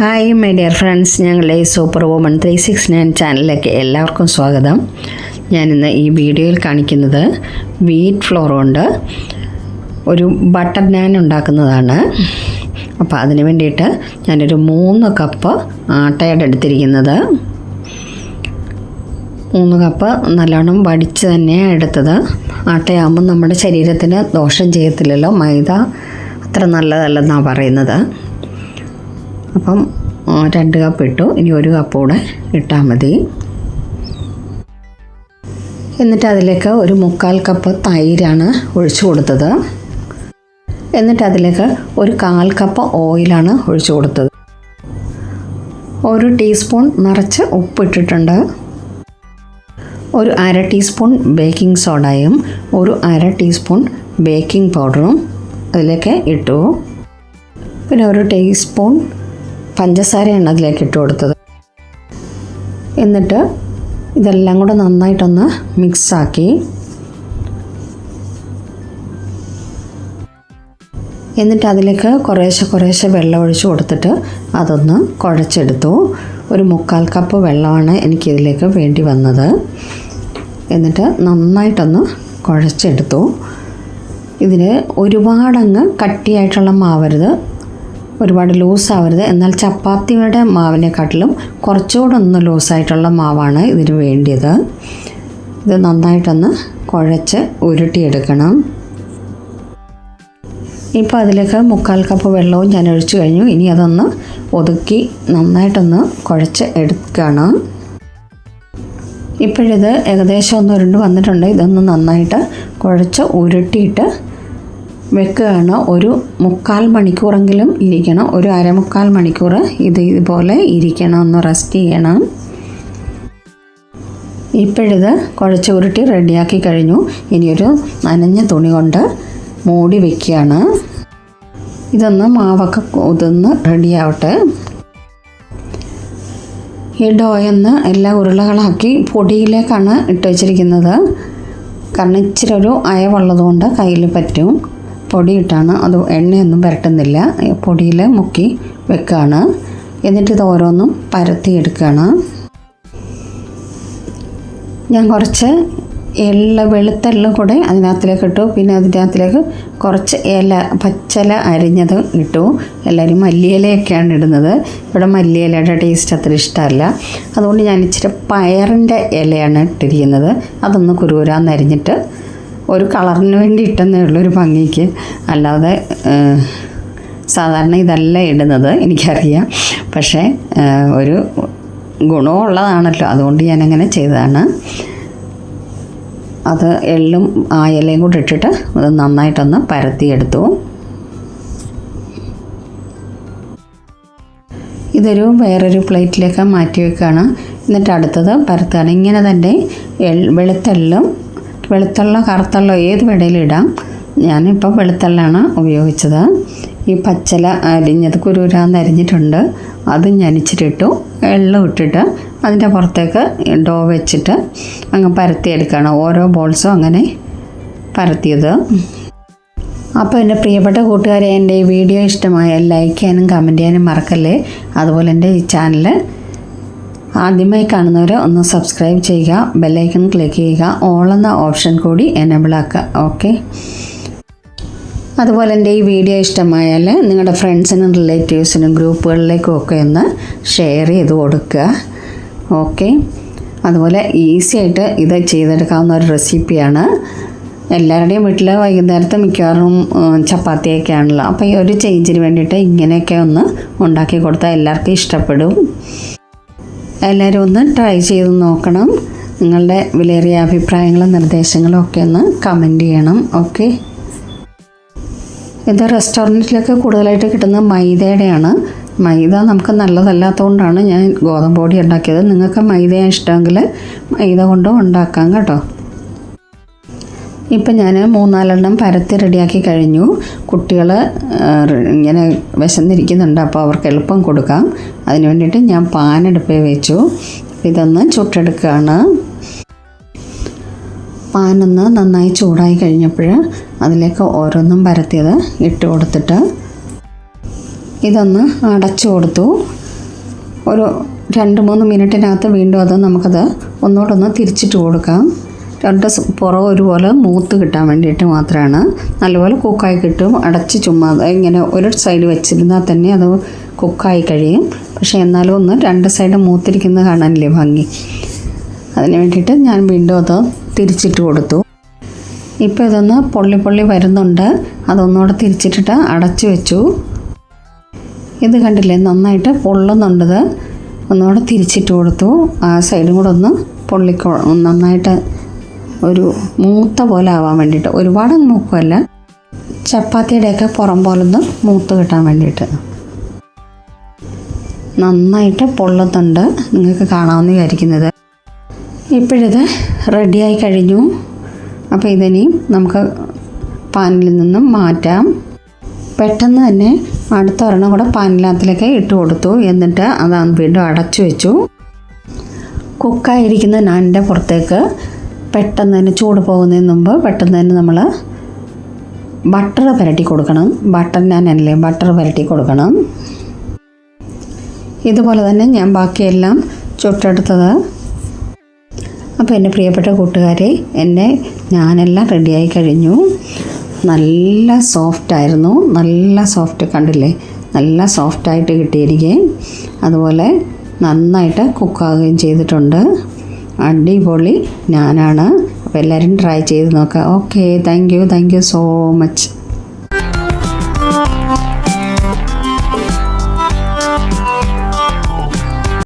Hi my dear friends ഞങ്ങളുടെ super woman three six nine ചാനലിലേക്ക് എല്ലാവർക്കും സ്വാഗതം. ഞാനിന്ന് ഈ വീഡിയോയിൽ കാണിക്കുന്നത് വീറ്റ് ഫ്ലോർ കൊണ്ട് ഒരു ബട്ടർ നാൻ ഉണ്ടാക്കുന്നതാണ്. അപ്പോൾ അതിന് വേണ്ടിയിട്ട് ഞാനൊരു മൂന്ന് കപ്പ് ആട്ടയുടെ എടുത്തിരിക്കുന്നത്. മൂന്ന് കപ്പ് നല്ലോണം വടിച്ച് തന്നെയാണ് എടുത്തത്. ആട്ടയാകുമ്പോൾ നമ്മുടെ ശരീരത്തിന് ദോഷം ചെയ്യത്തില്ലല്ലോ. മൈദ അത്ര നല്ലതല്ലെന്നാണ് പറയുന്നത്. അപ്പം രണ്ട് കപ്പ് ഇട്ടു ഇനി ഒരു കപ്പ് കൂടെ ഇട്ടാൽ മതി. എന്നിട്ട് അതിലേക്ക് ഒരു മുക്കാൽ കപ്പ് തൈരാണ് ഒഴിച്ചു കൊടുത്തത്. എന്നിട്ട് അതിലേക്ക് ഒരു കാൽ കപ്പ് ഓയിലാണ് ഒഴിച്ചു കൊടുത്തത്. ഒരു ടീസ്പൂൺ നിറച്ച് ഉപ്പിട്ടിട്ടുണ്ട്. ഒരു അര ടീസ്പൂൺ ബേക്കിംഗ് സോഡയും ഒരു അര ടീസ്പൂൺ ബേക്കിംഗ് പൗഡറും അതിലേക്ക് ഇട്ടു. പിന്നെ ഒരു ടീസ്പൂൺ പഞ്ചസാരയാണ് അതിലേക്ക് ഇട്ട് കൊടുത്തത്. എന്നിട്ട് ഇതെല്ലാം കൂടെ നന്നായിട്ടൊന്ന് മിക്സാക്കി എന്നിട്ട് അതിലേക്ക് കുറേശ്ശെ കുറേശ്ശെ വെള്ളം ഒഴിച്ച് കൊടുത്തിട്ട് അതൊന്ന് കുഴച്ചെടുത്തു. ഒരു മുക്കാൽ കപ്പ് വെള്ളമാണ് എനിക്കിതിലേക്ക് വേണ്ടി വന്നത്. എന്നിട്ട് നന്നായിട്ടൊന്ന് കുഴച്ചെടുത്തു. ഇതിന് ഒരുപാടങ്ങ് കട്ടിയായിട്ടുള്ള മാവരുത് ഒരുപാട് ലൂസാവരുത്. എന്നാൽ ചപ്പാത്തിയുടെ മാവിനെക്കാട്ടിലും കുറച്ചുകൂടെ ഒന്ന് ലൂസായിട്ടുള്ള മാവാണ് ഇതിന് വേണ്ടിയത്. ഇത് നന്നായിട്ടൊന്ന് കുഴച്ച് ഉരുട്ടിയെടുക്കണം. ഇപ്പോൾ അതിലേക്ക് മുക്കാൽ കപ്പ് വെള്ളവും ഞാൻ ഒഴിച്ചു കഴിഞ്ഞു. ഇനി അതൊന്ന് ഒതുക്കി നന്നായിട്ടൊന്ന് കുഴച്ച് എടുക്കുകയാണ് ഇപ്പോഴിത് ഏകദേശം ഒന്ന് ഉരുണ്ട് വന്നിട്ടുണ്ട്. ഇതൊന്ന് നന്നായിട്ട് കുഴച്ച് ഉരുട്ടിയിട്ട് വെക്കുകയാണ്. ഒരു മുക്കാൽ മണിക്കൂറെങ്കിലും ഇരിക്കണം. ഒരു അരമുക്കാൽ മണിക്കൂർ ഇത് ഇതുപോലെ ഇരിക്കണം. ഒന്ന് റെസ്റ്റ് ചെയ്യണം. ഇപ്പോഴിത് കുഴച്ച് ഉരുട്ടി റെഡിയാക്കി കഴിഞ്ഞു. ഇനിയൊരു നനഞ്ഞ തുണി കൊണ്ട് മൂടി വെക്കുകയാണ്. ഇതൊന്ന് മാവൊക്കെ കുതിർന്ന് റെഡിയാവട്ടെ. ഈ ഡോയെന്ന് എല്ലാ ഉരുളകളാക്കി പൊടിയിലേക്കാണ് ഇട്ട് വെച്ചിരിക്കുന്നത്. കാരണം ഇച്ചിരി ഒരു അയവുള്ളതുകൊണ്ട് കയ്യിൽ പറ്റും. പൊടിയിട്ടാണ്. അത് എണ്ണയൊന്നും പുരട്ടുന്നില്ല പൊടിയിൽ മുക്കി വെക്കുകയാണ് എന്നിട്ട് ഇത് ഓരോന്നും പരത്തി എടുക്കുകയാണ് ഞാൻ കുറച്ച് എള്ള വെളുത്തെള്ള കൂടെ അതിനകത്തിലേക്ക് ഇട്ടു. പിന്നെ അതിനകത്തിലേക്ക് കുറച്ച് ഇല പച്ചില അരിഞ്ഞത് ഇട്ടു. എല്ലാവരും മല്ലിയിലയൊക്കെയാണ് ഇടുന്നത്. ഇവിടെ മല്ലിയിലയുടെ ടേസ്റ്റ് അത്ര ഇഷ്ടമല്ല. അതുകൊണ്ട് ഞാൻ ഇച്ചിരി പയറിന്റെ ഇലയാണ് ഇട്ടിരിക്കുന്നത്. അതൊന്ന് കുരുകുരാന്ന് അരിഞ്ഞിട്ട് ഒരു കളറിന് വേണ്ടി ഇട്ടെന്നേ ഉള്ളൂ ഒരു ഭംഗിക്ക്. അല്ലാതെ സാധാരണ ഇതല്ല ഇടുന്നത് എനിക്കറിയാം. പക്ഷേ ഒരു ഗുണമുള്ളതാണല്ലോ. അതുകൊണ്ട് ഞാനങ്ങനെ ചെയ്തതാണ്. അത് എള്ളും ആ ഇലയും കൂടെ ഇട്ടിട്ട് അത് നന്നായിട്ടൊന്ന് പരത്തിയെടുത്തു. ഇതൊരു വേറൊരു പ്ലേറ്റിലേക്ക് മാറ്റി വെക്കുകയാണ്. എന്നിട്ട് അടുത്തത് പരത്തുകയാണ്. ഇങ്ങനെ തന്നെ എൾ വെളുത്തെള്ളും വെളുത്തുള്ള കറുത്തുള്ള ഏത് വെടയിലും ഇടാം. ഞാനിപ്പോൾ വെളുത്തുള്ളാണ് ഉപയോഗിച്ചത്. ഈ പച്ചല അരിഞ്ഞത് കുരുരാന്ന് അരിഞ്ഞിട്ടുണ്ട്. അത് ഞാൻ ഇച്ചിരി ഇട്ടിട്ട് അതിന്റെ പുറത്തേക്ക് ഡോ വെച്ചിട്ട് അങ്ങ് പരത്തിയെടുക്കണം ഓരോ ബോൾസും അങ്ങനെ പരത്തിയത്. അപ്പോൾ എന്റെ പ്രിയപ്പെട്ട കൂട്ടുകാരെ എന്റെ ഈ വീഡിയോ ഇഷ്ടമായ ലൈക്ക് ചെയ്യാനും കമന്റ് ചെയ്യാനും മറക്കല്ലേ? അതുപോലെ എന്റെ ഈ ചാനൽ ആദ്യമായി കാണുന്നവർ ഒന്ന് സബ്സ്ക്രൈബ് ചെയ്യുക ബെല്ലൈക്കൺ ക്ലിക്ക് ചെയ്യുക ഓൾ എന്ന ഓപ്ഷൻ കൂടി എനേബിൾ ആക്കുക ഓക്കെ അതുപോലെ എന്റെ ഈ വീഡിയോ ഇഷ്ടമായാൽ നിങ്ങളുടെ ഫ്രണ്ട്സിനും റിലേറ്റീവ്സിനും ഗ്രൂപ്പുകളിലേക്കും ഒക്കെ ഒന്ന് ഷെയർ ചെയ്ത് കൊടുക്കുക ഓക്കെ അതുപോലെ ഈസി ആയിട്ട് ഇത് ചെയ്തെടുക്കാവുന്ന ഒരു റെസിപ്പിയാണ് എല്ലാവരുടെയും വീട്ടിൽ വൈകുന്നേരത്ത് മിക്കവാറും ചപ്പാത്തിയൊക്കെ ചപ്പാത്തിയൊക്കെയാണല്ലോ അപ്പോൾ ഈ ഒരു ചേഞ്ചിന് വേണ്ടിയിട്ട് ഇങ്ങനെയൊക്കെ ഒന്ന് ഉണ്ടാക്കി കൊടുത്താൽ എല്ലാവർക്കും ഇഷ്ടപ്പെടും. എല്ലാവരും ഒന്ന് ട്രൈ ചെയ്ത് നോക്കണം. നിങ്ങളുടെ വിലയേറിയ അഭിപ്രായങ്ങളും നിർദ്ദേശങ്ങളും ഒക്കെ ഒന്ന് കമന്റ് ചെയ്യണം ഓക്കെ ഇത് റെസ്റ്റോറന്റിലൊക്കെ കൂടുതലായിട്ട് കിട്ടുന്ന മൈദയുടെയാണ്. മൈദ നമുക്ക് നല്ലതല്ലാത്തതുകൊണ്ടാണ് ഞാൻ ഗോതമ്പ് പൊടി ഉണ്ടാക്കിയത്. നിങ്ങൾക്ക് മൈദ ഇഷ്ടമെങ്കിൽ മൈദ കൊണ്ടും ഉണ്ടാക്കാം കേട്ടോ. ഇപ്പം ഞാൻ മൂന്നാലെണ്ണം പരത്തി റെഡിയാക്കി കഴിഞ്ഞു. കുട്ടികൾ ഇങ്ങനെ വിശന്നിരിക്കുന്നുണ്ട്. അപ്പോൾ അവർക്ക് എളുപ്പം കൊടുക്കാം. അതിന് വേണ്ടിയിട്ട് ഞാൻ പാനെടുപ്പേ വെച്ചു. ഇതൊന്ന് ചുട്ടെടുക്കുകയാണ്. പാനൊന്ന് നന്നായി ചൂടായി കഴിഞ്ഞപ്പോൾ അതിലേക്ക് ഓരോന്നും പരത്തിയത് ഇട്ട് കൊടുത്തിട്ട് ഇതൊന്ന് അടച്ചു കൊടുത്തു. ഒരു രണ്ട് മൂന്ന് മിനിറ്റിനകത്ത് വീണ്ടും അത് നമുക്കത് ഒന്നുകൂടെ ഒന്ന് തിരിച്ചിട്ട് കൊടുക്കാം. രണ്ട് പുറം ഒരുപോലെ മൂത്ത് കിട്ടാൻ വേണ്ടിയിട്ട് മാത്രമാണ് നല്ലപോലെ കുക്കായി കിട്ടും. അടച്ച് ചുമ്മാ ഇങ്ങനെ ഒരു സൈഡ് വെച്ചിരുന്നാൽ തന്നെ അത് കുക്കായി കഴിയും. പക്ഷേ എന്നാലും ഒന്ന് രണ്ട് സൈഡ് മൂത്തിരിക്കുന്നത് കാണാനില്ലേ ഭംഗി? അതിന് വേണ്ടിയിട്ട് ഞാൻ വീണ്ടും അത് തിരിച്ചിട്ട് കൊടുത്തു. ഇപ്പോൾ ഇതൊന്ന് പൊള്ളി പൊള്ളി വരുന്നുണ്ട്. അതൊന്നുകൂടെ തിരിച്ചിട്ടിട്ട് അടച്ചു വെച്ചു. ഇത് കണ്ടില്ലേ? നന്നായിട്ട് പൊള്ളുന്നുണ്ടത് ഒന്നുകൂടെ തിരിച്ചിട്ട് കൊടുത്തു. ആ സൈഡും കൂടെ ഒന്ന് പൊള്ളിക്കോ നന്നായിട്ട് ഒരു മൂത്ത പോലെ ആവാൻ വേണ്ടിയിട്ട്. ഒരുപാട് മൂക്കുമല്ല ചപ്പാത്തിയുടെയൊക്കെ പുറം പോലെ ഒന്ന് മൂത്ത് കിട്ടാൻ വേണ്ടിയിട്ട്. നന്നായിട്ട് പൊള്ളുന്നുണ്ട്. നിങ്ങൾക്ക് കാണാമെന്ന് വിചാരിക്കുന്നത്. ഇപ്പോഴിത് റെഡിയായി കഴിഞ്ഞു. അപ്പോൾ ഇതിനെയും നമുക്ക് പാനിൽ നിന്നും മാറ്റാം. പെട്ടെന്ന് തന്നെ അടുത്ത ഒരെണ്ണം കൂടെ പാനിനകത്തിലേക്ക് ഇട്ട് കൊടുത്തു. എന്നിട്ട് അതാണ് വീണ്ടും അടച്ചു വെച്ചു. കുക്കായിരിക്കുന്ന നാനിന്റെ പുറത്തേക്ക് പെട്ടെന്ന് തന്നെ ചൂട് പോകുന്നതിന് മുമ്പ് പെട്ടെന്ന് തന്നെ നമ്മൾ ബട്ടർ പുരട്ടി കൊടുക്കണം. ബട്ടർ നാനല്ലേ ബട്ടർ പുരട്ടി കൊടുക്കണം. ഇതുപോലെ തന്നെ ഞാൻ ബാക്കിയെല്ലാം ചുട്ടെടുത്തത്. അപ്പോൾ എന്റെ പ്രിയപ്പെട്ട കൂട്ടുകാരെ എന്റെ ഞാനെല്ലാം റെഡിയായി കഴിഞ്ഞു. നല്ല സോഫ്റ്റ് ആയിരുന്നു. നല്ല സോഫ്റ്റ് കണ്ടില്ലേ? നല്ല സോഫ്റ്റായിട്ട് കിട്ടിയിരിക്കുകയും അതുപോലെ നന്നായിട്ട് കുക്കാവുകയും ചെയ്തിട്ടുണ്ട്. അടിപൊളി. ഞാനാണ്. അപ്പോൾ എല്ലാവരും ട്രൈ ചെയ്ത് നോക്കുക okay thank you thank you so much